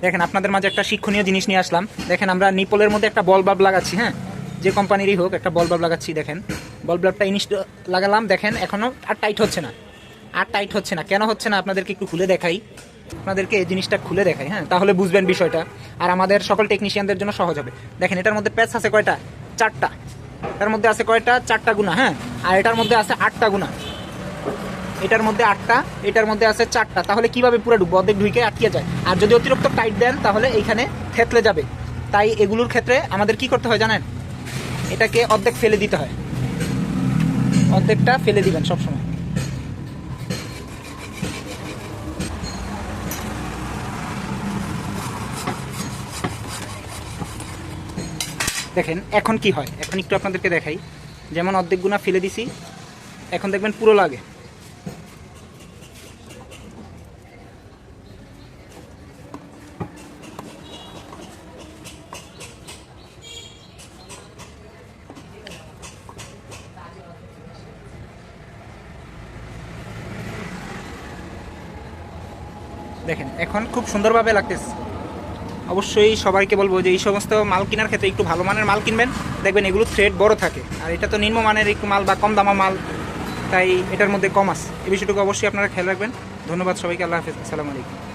দেখেন আপনাদের মাঝে একটা শিক্ষণীয় জিনিস নিয়ে আসলাম। দেখেন আমরা নিপলের মধ্যে একটা বল বাল্ব লাগাচ্ছি হ্যাঁ? যে কোম্পানিরই হোক, একটা বল বাল্ব লাগাচ্ছি, দেখেন। বল বাল্বটা ইনস্ট লাগালাম, দেখেন এখনও আর টাইট হচ্ছে না। আর টাইট হচ্ছে না। কেন হচ্ছে না? আপনাদেরকে একটু খুলে দেখাই। আপনাদেরকে এই জিনিসটা খুলে দেখাই হ্যাঁ? তাহলে বুঝবেন বিষয়টা। আর আমাদের সকল টেকনিশিয়ানদের জন্য সহজ হবে। দেখেন, এটার মধ্যে প্যাচ আছে কয়টা? চারটা। এটার মধ্যে আছে কয়টা? চারটা গুণা হ্যাঁ? আর এটার মধ্যে আছে আটটা গুণা। এটার মধ্যে আটটা, এটার মধ্যে আছে চারটা। তাহলে কীভাবে পুরো ডুববে অর্ধেক ঢুকে আটকে যায়। আর যদি অতিরিক্ত টাইট দেন, তাহলে এইখানে থেতলে যাবে। তাই এগুলোর ক্ষেত্রে আমাদের কি করতে হয় জানেন? এটাকে অর্ধেক ফেলে দিতে হয়। অর্ধেকটা ফেলে দিবেন সবসময়। দেখেন, এখন কি হয়? এখন একটু আপনাদেরকে দেখাই। যেমন অর্ধেক গুণা ফেলে দিছি। এখন দেখবেন পুরো লাগে। দেখেন, এখন খুব সুন্দরভাবে লাগতেছে। অবশ্যই সবাইকে বলব যে এই সমস্ত মাল কেনার ক্ষেত্রে একটু ভালো মানের মাল কিনবেন। দেখবেন এগুলো থ্রেড বড় থাকে, আর এটা তো নিম্ন মানের একটু মাল বা কম দামা মাল, তাই এটার মধ্যে কম আছে। এ বিষয়টুকু অবশ্যই আপনারা খেয়াল রাখবেন। ধন্যবাদ সবাইকে, আল্লাহ হাফিজ। আসসালামু আলাইকুম।